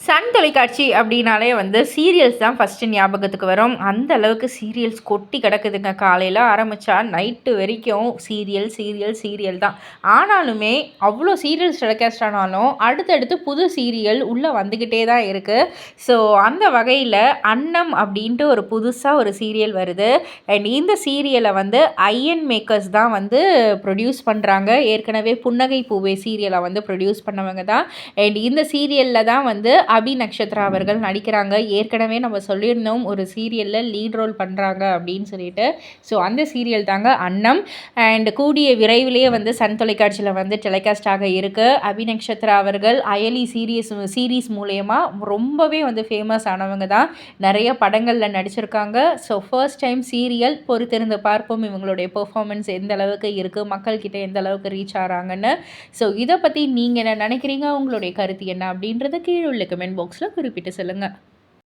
Sun தொலைக்காட்சி அப்படின்னாலே வந்து சீரியல்ஸ் தான் ஃபஸ்ட்டு ஞாபகத்துக்கு வரும். அந்த அளவுக்கு சீரியல்ஸ் கொட்டி கிடக்குதுங்க. காலையில் ஆரம்பித்தா நைட்டு வரைக்கும் சீரியல் சீரியல் சீரியல் தான். ஆனாலுமே அவ்வளோ சீரியல்ஸ் டெலிகாஸ்ட் ஆனாலும் அடுத்தடுத்து புது சீரியல் உள்ளே வந்துக்கிட்டே தான் இருக்குது ஸோ அந்த வகையில் அன்னம் அப்படின்ட்டு ஒரு புதுசாக ஒரு சீரியல் வருது. அண்ட் இந்த சீரியலை வந்து ஐஎன் மேக்கர்ஸ் தான் வந்து ப்ரொடியூஸ் பண்ணுறாங்க ஏற்கனவே புன்னகை பூவே சீரியலை வந்து ப்ரொடியூஸ் பண்ணவங்க தான். அண்ட் இந்த சீரியலில் தான் வந்து அபி நக்ஷத்ரா அவர்கள் நடிக்கிறாங்க. ஏற்கனவே நம்ம சொல்லியிருந்தோம் ஒரு சீரியலில் லீட் ரோல் பண்ணுறாங்க அப்படின்னு சொல்லிட்டு. ஸோ அந்த சீரியல் தாங்க அன்னம். அண்ட் கூடிய விரைவிலேயே வந்து சன் தொலைக்காட்சியில் வந்து டெலிகாஸ்ட் ஆக இருக்குது அபி நக்ஷத்ரா அவர்கள் அயலி சீரியஸ் சீரீஸ் மூலயமா ரொம்பவே வந்து ஃபேமஸ் ஆனவங்க தான். நிறைய படங்களில் நடிச்சிருக்காங்க. ஸோ ஃபர்ஸ்ட் டைம் சீரியல் பொறுத்திருந்து பார்ப்போம். இவங்களுடைய பெர்ஃபார்மன்ஸ் எந்த அளவுக்கு இருக்குது மக்கள்கிட்ட எந்த அளவுக்கு ரீச் ஆகிறாங்கன்னு ஸோ இதை பற்றி நீங்கள் என்ன நினைக்கிறீங்க? உங்களுடைய கருத்து என்ன அப்படின்றத கீழே உள்ள கமெண்ட் பாக்ஸில் குறிப்பிட்டு சொல்லுங்கள்